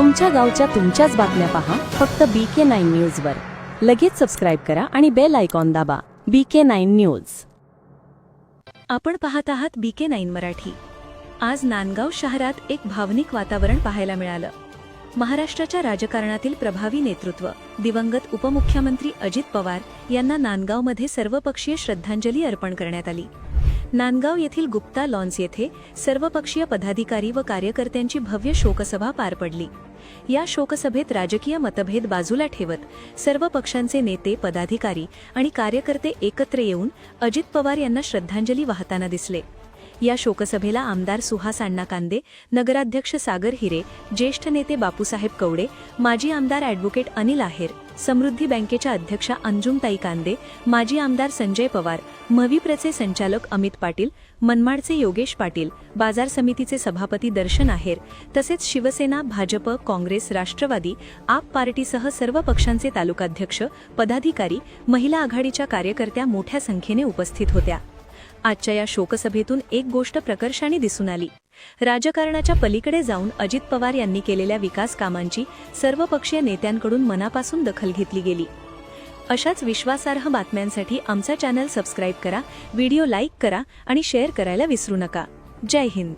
तुमच्या गावच्या तुमच्याच बातम्या पहा. फक्त बी के नाईन न्यूजवर लगेच सबस्क्राईब करा आणि बेल आयकॉन दाबा. बी के नाईन न्यूज आपण पाहत आहात बी के नाईन मराठी. आज नांदगाव शहरात एक भावनिक वातावरण पाहायला मिळालं. महाराष्ट्राच्या राजकारणातील प्रभावी नेतृत्व दिवंगत उपमुख्यमंत्री अजित पवार यांना नांदगावमध्ये सर्वपक्षीय श्रद्धांजली अर्पण करण्यात आली. नांदगाव येथील गुप्ता लॉन्स येथे सर्वपक्षीय पदाधिकारी व कार्यकर्त्यांची भव्य शोकसभा पार पडली. या शोकसभेत राजकीय मतभेद बाजूला ठेवत सर्व पक्षांचे नेते पदाधिकारी आणि कार्यकर्ते एकत्र येऊन अजित पवार यांना श्रद्धांजली वाहताना दिसले. या शोकसभेला आमदार सुहास अण्णा कांदे नगराध्यक्ष सागर हिरे ज्येष्ठ नेते बापूसाहेब कवडे माजी आमदार ॲडव्होकेट अनिल आहेर समृद्धी बँकेच्या अध्यक्षा अंजुमताई कांदे माजी आमदार संजय पवार मविप्रचे संचालक अमित पाटील मनमाडचे योगेश पाटील बाजार समितीचे सभापती दर्शन आहेर तसेच शिवसेना भाजप काँग्रेस राष्ट्रवादी आप पार्टीसह सर्व पक्षांचे तालुकाध्यक्ष पदाधिकारी महिला आघाडीच्या कार्यकर्त्या मोठ्या संख्येने उपस्थित होत्या. आजच्या या शोकसभेतून एक गोष्ट प्रकर्षाने दिसून आली. राजकारणाच्या पलीकडे जाऊन अजित पवार यांनी केलेल्या विकास कामांची सर्वपक्षीय नेत्यांकडून मनापासून दखल घेतली गेली. अशाच विश्वासार्ह बातम्यांसाठी आमचा चॅनल सबस्क्राईब करा व्हिडिओ लाईक करा आणि शेअर करायला विसरू नका. जय हिंद.